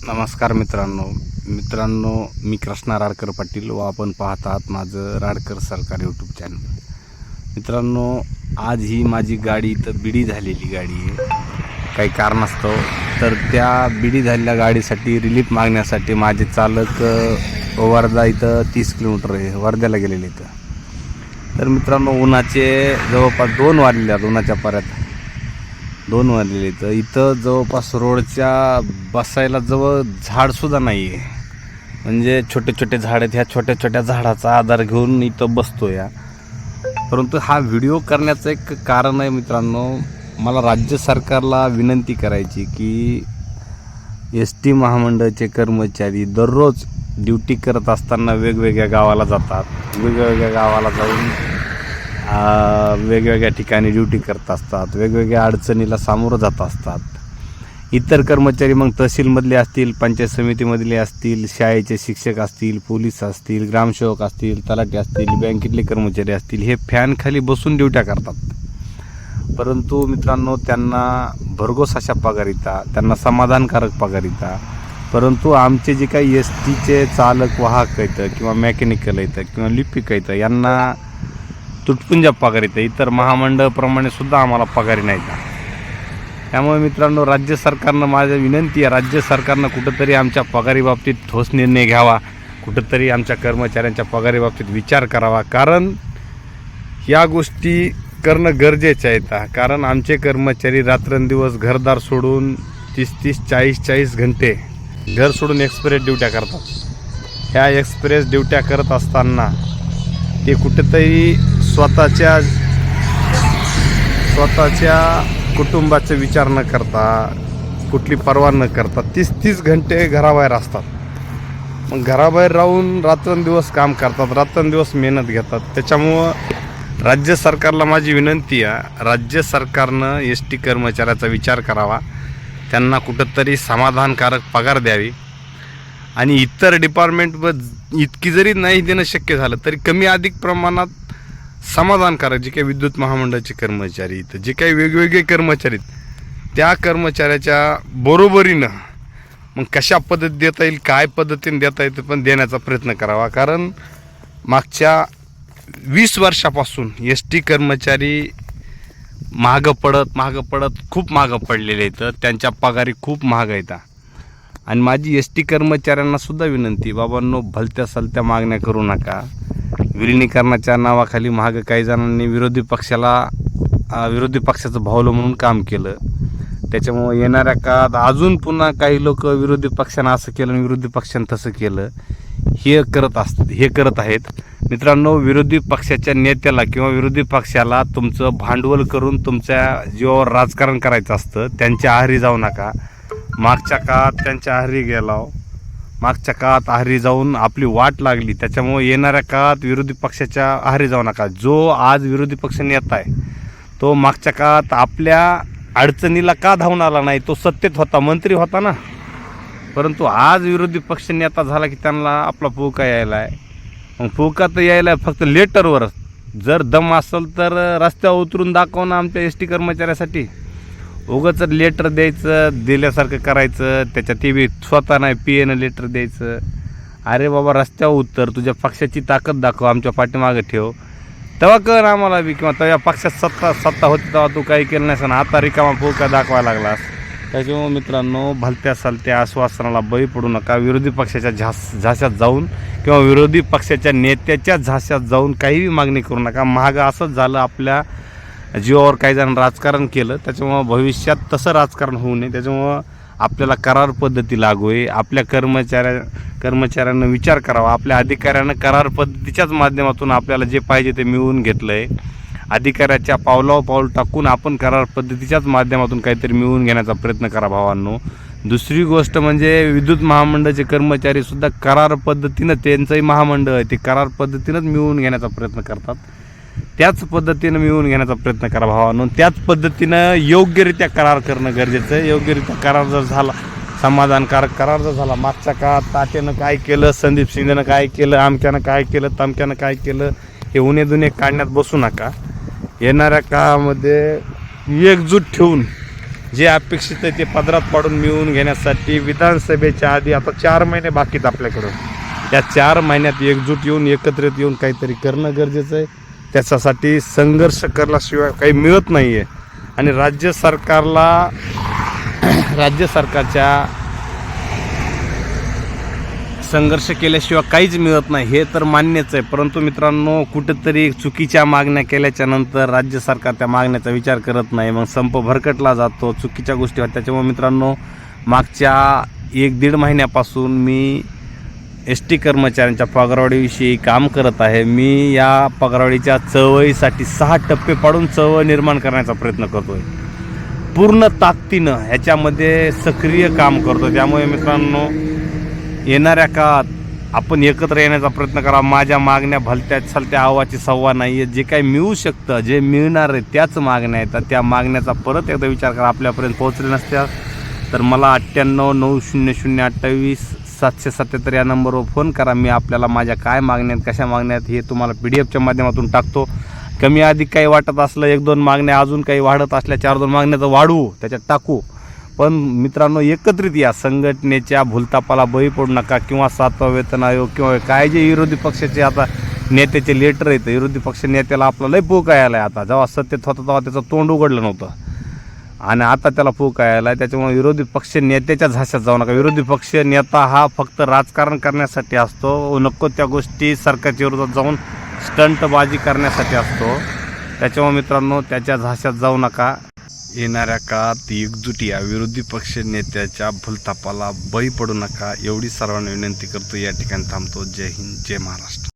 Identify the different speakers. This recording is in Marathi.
Speaker 1: नमस्कार मित्रांनो. मित्रांनो मी कृष्णा राडकर पाटील व आपण पाहत आहात माझं राडकर सरकार यूट्यूब चॅनल मित्रांनो आज ही माझी गाडी इथं बिडी झालेली गाडी आहे. काही कारणास्तव. तर त्या बिडी झालेल्या गाडीसाठी रिलीफ मागण्यासाठी माझे चालक वर्धा इथं तीस किलोमीटर आहे. वर्ध्याला गेलेले इथं. तर मित्रांनो उन्हाचे जवळपास दोन वाजलेले आहेत उन्हाच्या पर्यंत दोन वाजलेले इथं इथं जवळपास रोडच्या बसायला जवळ झाडसुद्धा नाही आहे म्हणजे छोटे छोटे झाड आहेत. ह्या छोट्या छोट्या झाडाचा आधार घेऊन इथं बसतो या परंतु हा व्हिडिओ करण्याचं एक कारण आहे मित्रांनो. मला राज्य सरकारला विनंती करायची की एस टी महामंडळाचे कर्मचारी दररोज ड्युटी करत असताना वेगवेगळ्या गावाला जातात. वेगवेगळ्या गावाला जाऊन वेगवेगळ्या ठिकाणी ड्युटी करत असतात वेगवेगळ्या अडचणीला सामोरं जात असतात. इतर कर्मचारी मग तहसीलमधले असतील पंचायत समितीमधले असतील शाळेचे शिक्षक असतील पोलीस असतील ग्रामसेवक असतील तलाठी असतील बँकेतले कर्मचारी असतील हे फॅनखाली बसून ड्युट्या करतात. परंतु मित्रांनो त्यांना भरघोस अशा पगार त्यांना समाधानकारक पगार परंतु आमचे जे काही एस टीचे चालक वाहक येतं किंवा मेकॅनिकल येतं किंवा लिपिक येतं यांना तुटपुंजा पगार येतं इतर महामंडळाप्रमाणे सुद्धा आम्हाला पगारी नाही का त्यामुळे मित्रांनो राज्य सरकारनं माझ्या विनंती आहे राज्य सरकारनं कुठंतरी आमच्या पगारी बाबतीत ठोस निर्णय घ्यावा. कुठंतरी आमच्या कर्मचाऱ्यांच्या पगारी बाबतीत विचार करावा. कारण या गोष्टी करणं गरजेचं आहे आता. कारण आमचे कर्मचारी रात्रंदिवस घरदार सोडून तीस तीस चाळीस चाळीस घंटे घर सोडून एक्सप्रेस ड्युट्या करतात. ह्या एक्सप्रेस ड्युट्या करत असताना ते कुठेतरी स्वतःच्या स्वतःच्या कुटुंबाचा विचार न करता कुठली पर्वा न करता तीस तीस घंटे घराबाहेर असतात. मग घराबाहेर राहून रात्रंदिवस काम करतात रात्रंदिवस मेहनत घेतात. त्याच्यामुळं राज्य सरकारला माझी विनंती आहे राज्य सरकारनं एस टी कर्मचाऱ्याचा विचार करावा. त्यांना कुठंतरी समाधानकारक पगार द्यावी. आणि इतर डिपार्टमेंट इतकी जरी नाही देणं शक्य झालं तरी कमी अधिक प्रमाणात समाधानकारक जे काही विद्युत महामंडळाचे कर्मचारी आहेत जे काही वेगवेगळे कर्मचारी आहेत त्या कर्मचाऱ्याच्या बरोबरीनं मग कशा पद्धत देता येईल काय पद्धतीने देता येतं पण देण्याचा प्रयत्न करावा. कारण मागच्या वीस वर्षापासून एस टी कर्मचारी मागं पडत मागं पडत खूप मागं पडलेले आहेत. त्यांच्या पगारी खूप महाग आहेत. आणि माझी एस टी कर्मचाऱ्यांनासुद्धा विनंती बाबांनो भलत्या सलत्या मागण्या करू नका. विलिनीकरणाच्या नावाखाली महाग काही जणांनी विरोधी पक्षाला विरोधी पक्षाचं भावलं म्हणून काम केलं. त्याच्यामुळं येणाऱ्या काळात अजून पुन्हा काही लोक विरोधी पक्षानं असं केलं आणि विरोधी पक्षानं तसं केलं हे करत असतात हे करत आहेत. मित्रांनो विरोधी पक्षाच्या नेत्याला किंवा विरोधी पक्षाला तुमचं भांडवल करून तुमच्या जीवावर राजकारण करायचं असतं त्यांच्या आहारी जाऊ नका. मागच्या काळात त्यांच्या आहारी गेलाव. मागच्या काळात आहारी जाऊन आपली वाट लागली. त्याच्यामुळे येणाऱ्या काळात विरोधी पक्षाच्या आहारी जाऊ नका. जो आज विरोधी पक्ष नेता आहे तो मागच्या काळात आपल्या अडचणीला का धावून आला नाही? तो सत्तेत होता मंत्री होता ना. परंतु आज विरोधी पक्ष नेता झाला की त्यांना आपला पोका यायला आहे. मग पोका तर यायला आहे फक्त लेटरवरच जर दम असेल तर रस्त्यावर उतरून दाखवणं आमच्या एस टी कर्मचाऱ्यासाठी. उगाच लेटर द्यायचं दिल्यासारखं करायचं त्याच्या ते बी स्वतः नाही पी एनं लेटर द्यायचं. अरे बाबा रस्त्यावर उतर तुझ्या पक्षाची ताकद दाखव आमच्या पाठीमागं ठेव. तेव्हा कर आम्हाला बी किंवा तेव्हा पक्षात सत्ता सत्ता होती तेव्हा तू काही केलं नाहीस आणि आता रिकामा पोका दाखवायला लागलास. त्याच्यामुळे मित्रांनो भलत्या सलत्या आश्वासनाला बळी पडू नका. विरोधी पक्षाच्या झास झाशात जाऊन किंवा विरोधी पक्षाच्या नेत्याच्या झाशात जाऊन काहीही मागणी करू नका. महाग असंच झालं आपल्या जीवावर काही जण राजकारण केलं त्याच्यामुळं भविष्यात तसं राजकारण होऊ नये. त्याच्यामुळं आपल्याला करार पद्धती लागू आहे. आपल्या कर्मचाऱ्या कर्मचाऱ्यांना विचार करावा. आपल्या अधिकाऱ्यांना करार पद्धतीच्याच माध्यमातून आपल्याला जे पाहिजे ते मिळवून घेतलं आहे अधिकाऱ्याच्या पावलावर पाऊल टाकून आपण करार पद्धतीच्याच माध्यमातून काहीतरी मिळवून घेण्याचा प्रयत्न करा भावांनो. दुसरी गोष्ट म्हणजे विद्युत महामंडळाचे कर्मचारीसुद्धा करार पद्धतीनं त्यांचंही महामंडळ आहे ते करार पद्धतीनंच मिळवून घेण्याचा प्रयत्न करतात. त्याच पद्धतीनं मिळवून घेण्याचा प्रयत्न करा भावांनो त्याच पद्धतीनं योग्यरित्या करार करणं गरजेचं आहे. योग्यरित्या करार जर झाला समाधानकारक करार जर झाला मागच्या काळात तात्यानं काय केलं संदीप शिंदेनं काय केलं आमक्यानं काय केलं तमक्यानं काय केलं हे उन्हे दुने काढण्यात बसू नका. येणाऱ्या काळामध्ये एकजूट ठेवून जे अपेक्षित आहे ते पदरात पाडून मिळवून घेण्यासाठी विधानसभेच्या आधी आता चार महिने बाकीत आपल्याकडं. त्या चार महिन्यात एकजूट येऊन एकत्रित येऊन काहीतरी करणं गरजेचं आहे. त्याच्यासाठी संघर्ष करल्याशिवाय काही मिळत नाही आहे आणि राज्य सरकारला राज्य सरकारच्या संघर्ष केल्याशिवाय काहीच मिळत नाही हे तर मान्यच आहे. परंतु मित्रांनो कुठेतरी चुकीच्या मागण्या केल्याच्यानंतर राज्य सरकार त्या मागण्याचा विचार करत नाही. मग संप भरकटला जातो चुकीच्या गोष्टी त्याच्यामुळे मित्रांनो मागच्या एक दीड महिन्यापासून मी एस टी कर्मचाऱ्यांच्या पगारवाढीविषयी काम करत आहे. मी या पगारवाढीच्या चळवळीसाठी सहा टप्पे पाडून चळवळ निर्माण करण्याचा प्रयत्न करतो आहे पूर्ण ताकदीनं ह्याच्यामध्ये सक्रिय काम करतो त्यामुळे मित्रांनो येणाऱ्या काळात आपण एकत्र येण्याचा प्रयत्न करा. माझ्या मागण्या भलत्या चालत्या आवाची सव्वा नाही आहे जे काही मिळू शकतं जे मिळणार आहे त्याच मागण्या आहेत. तर त्या मागण्याचा परत एकदा विचार करा. आपल्यापर्यंत पोहोचले नसत्या तर मला अठ्ठ्याण्णव नऊ शून्य शून्य अठ्ठावीस सातशे सत्याहत्तर या नंबरवर फोन करा. मी आपल्याला माझ्या काय मागण्यात कशा मागण्यात हे तुम्हाला पी डी एफच्या माध्यमातून टाकतो. कमी अधिक काही वाटत असलं एक दोन मागण्या अजून काही वाढत असल्या चार दोन मागण्या तर वाढवू त्याच्यात टाकू. पण मित्रांनो एकत्रित या. संघटनेच्या भूलतापाला बळी पडू नका किंवा सातवा वेतन आयोग किंवा काय जे विरोधी पक्षाचे आता नेत्याचे लेटर आहेत विरोधी पक्ष नेत्याला आपला लय पोकायला आहे आता. जेव्हा सत्तेत होता तेव्हा त्याचं तोंड उघडलं नव्हतं. आणि आता त्याला फूक आयला आहे त्याच्यामुळे विरोधी पक्ष नेत्याच्या झाशात जाऊ नका. विरोधी पक्ष नेता हा फक्त राजकारण करण्यासाठी असतो. नको त्या गोष्टी सरकारच्या विरोधात जाऊन स्टंटबाजी करण्यासाठी असतो. त्याच्यामुळे मित्रांनो त्याच्या झाशात जाऊ नका. येणाऱ्या काळात एकजुटी या विरोधी पक्ष नेत्याच्या भूलतापाला बळी पडू नका. एवढी सर्वांना विनंती करतो. या ठिकाणी थांबतो. जय हिंद जय महाराष्ट्र.